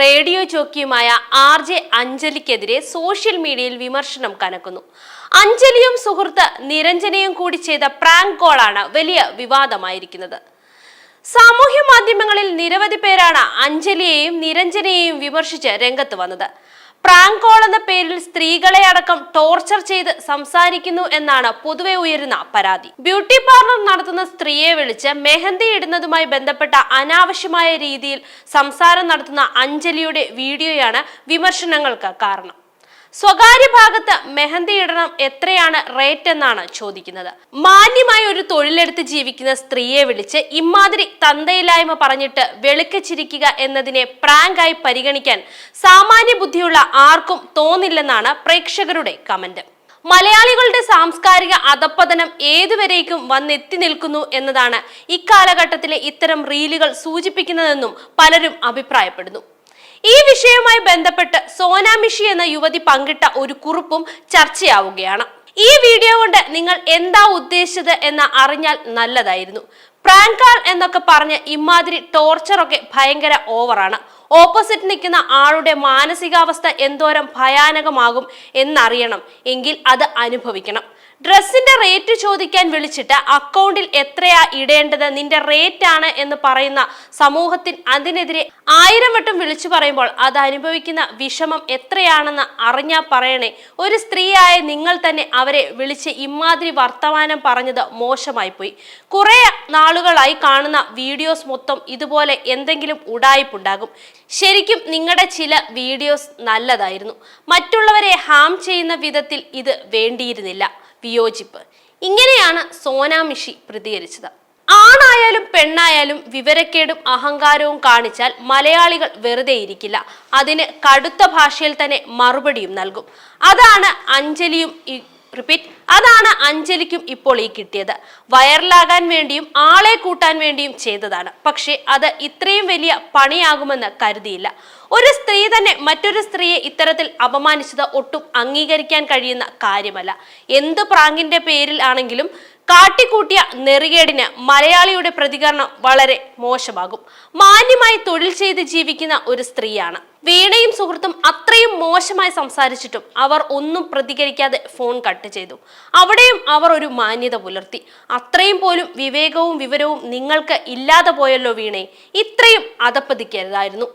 Radio ജോക്കിയുമായ R J അഞ്ജലിക്കെതിരെ social മീഡിയയിൽ വിമർശനം കനക്കുന്നു. അഞ്ജലിയും സുഹൃത്ത് നിരഞ്ജനയും കൂടി ചെയ്ത പ്രാങ്ക് കോളാണ് വലിയ വിവാദമായിരിക്കുന്നത്. സാമൂഹ്യ മാധ്യമങ്ങളിൽ നിരവധി പേരാണ് അഞ്ജലിയെയും നിരഞ്ജനയെയും വിമർശിച്ച് രംഗത്ത് വന്നത്. പ്രാങ്ക് കോൾ എന്ന പേരിൽ സ്ത്രീകളെ അടക്കം ടോർച്ചർ ചെയ്ത് സംസാരിക്കുന്നു എന്നാണ് പൊതുവെ ഉയരുന്ന പരാതി. ബ്യൂട്ടി പാർലർ നടത്തുന്ന സ്ത്രീയെ വിളിച്ച് മെഹന്തി ഇടുന്നതുമായി ബന്ധപ്പെട്ട അനാവശ്യമായ രീതിയിൽ സംസാരം നടത്തുന്ന അഞ്ജലിയുടെ വീഡിയോയാണ് വിമർശനങ്ങൾക്ക് കാരണം. സ്വകാര്യ ഭാഗത്ത് മെഹന്തി ഇടണം എത്രയാണ് റേറ്റ് എന്നാണ് ചോദിക്കുന്നത്. മാന്യമായ ഒരു തൊഴിലെടുത്ത് ജീവിക്കുന്ന സ്ത്രീയെ വിളിച്ച് ഇമാതിരി തന്തയില്ലായ്മ പറഞ്ഞിട്ട് വെളുക്കച്ചിരിക്കുക എന്നതിനെ പ്രാങ്കായി പരിഗണിക്കാൻ സാമാന്യ ബുദ്ധിയുള്ള ആർക്കും തോന്നില്ലെന്നാണ് പ്രേക്ഷകരുടെ കമന്റ് മലയാളികളുടെ സാംസ്കാരിക അധപ്പതനം ഏതുവരേക്കും വന്നെത്തി നിൽക്കുന്നു എന്നതാണ് ഇക്കാലഘട്ടത്തിലെ ഇത്തരം റീലുകൾ സൂചിപ്പിക്കുന്നതെന്നും പലരും അഭിപ്രായപ്പെടുന്നു. ഈ വിഷയവുമായി ബന്ധപ്പെട്ട് സോനാമിഷി എന്ന യുവതി പങ്കിട്ട ഒരു കുറിപ്പും ചർച്ചയാവുകയാണ്. ഈ വീഡിയോ കൊണ്ട് നിങ്ങൾ എന്താ ഉദ്ദേശിച്ചത് എന്ന് അറിഞ്ഞാൽ നല്ലതായിരുന്നു. പ്രാങ്ക് കാൾ എന്നൊക്കെ പറഞ്ഞ് ഇമാതിരി ടോർച്ചറൊക്കെ ഭയങ്കര ഓവറാണ് ഓപ്പോസിറ്റ് നിൽക്കുന്ന ആളുടെ മാനസികാവസ്ഥ എന്തോരം ഭയാനകമാകും എന്നറിയണം. എങ്കിൽ അത് അനുഭവിക്കണം. ഡ്രസ്സിന്റെ റേറ്റ് ചോദിക്കാൻ വിളിച്ചിട്ട് അക്കൗണ്ടിൽ എത്രയാ ഇടേണ്ടത് നിന്റെ റേറ്റ് ആണ് എന്ന് പറയുന്ന സമൂഹത്തിൽ അതിനെതിരെ ആയിരം വട്ടം വിളിച്ചു പറയുമ്പോൾ അത് അനുഭവിക്കുന്ന വിഷമം എത്രയാണെന്ന് അറിഞ്ഞാ പറയണേ. ഒരു സ്ത്രീയായ നിങ്ങൾ തന്നെ അവരെ വിളിച്ച് ഇമാതിരി വർത്തമാനം പറഞ്ഞത് മോശമായി പോയി കുറെ നാളുകളായി കാണുന്ന വീഡിയോസ് മൊത്തം ഇതുപോലെ എന്തെങ്കിലും ഉടായ്പുണ്ടാകും. ശരിക്കും നിങ്ങളുടെ ചില വീഡിയോസ് നല്ലതായിരുന്നു. മറ്റുള്ളവരെ ഹാം ചെയ്യുന്ന വിധത്തിൽ ഇത് വേണ്ടിയിരുന്നില്ല. വിയോജിപ്പ്. ഇങ്ങനെയാണ് സോനാമിഷി പ്രതികരിച്ചത്. ആണായാലും പെണ്ണായാലും വിവരക്കേടും അഹങ്കാരവും കാണിച്ചാൽ മലയാളികൾ വെറുതെ ഇരിക്കില്ല. അതിന് കടുത്ത ഭാഷയിൽ തന്നെ മറുപടിയും നൽകും. അതാണ് അഞ്ജലിയും റിപ്പീറ്റ് അതാണ് അഞ്ജലിക്കും ഇപ്പോൾ ഈ കിട്ടിയത്. വൈറലാകാൻ വേണ്ടിയും ആളെ കൂട്ടാൻ വേണ്ടിയും ചെയ്തതാണ്. പക്ഷേ അത് ഇത്രയും വലിയ പണിയാകുമെന്ന് കരുതിയില്ല. ഒരു സ്ത്രീ തന്നെ മറ്റൊരു സ്ത്രീയെ ഇത്തരത്തിൽ അപമാനിച്ചത് ഒട്ടും അംഗീകരിക്കാൻ കഴിയുന്ന കാര്യമല്ല. എന്ത് പ്രാങ്കിന്റെ പേരിൽ ആണെങ്കിലും കാട്ടിക്കൂട്ടിയ നെറികേടിന് മലയാളിയുടെ പ്രതികരണം വളരെ മോശമാകും. മാന്യമായി തൊഴിൽ ചെയ്ത് ജീവിക്കുന്ന ഒരു സ്ത്രീയാണ്. വീണയും സുഹൃത്തും മോശമായി സംസാരിച്ചിട്ടും അവർ ഒന്നും പ്രതികരിക്കാതെ ഫോൺ കട്ട് ചെയ്തു. അവിടെയും അവർ ഒരു മാന്യത പുലർത്തി. അത്രയും പോലും വിവേകവും വിവരവും നിങ്ങൾക്ക് ഇല്ലാതെ പോയല്ലോ വീണേ. ഇത്രയും അതപ്പതിക്കരുതായിരുന്നു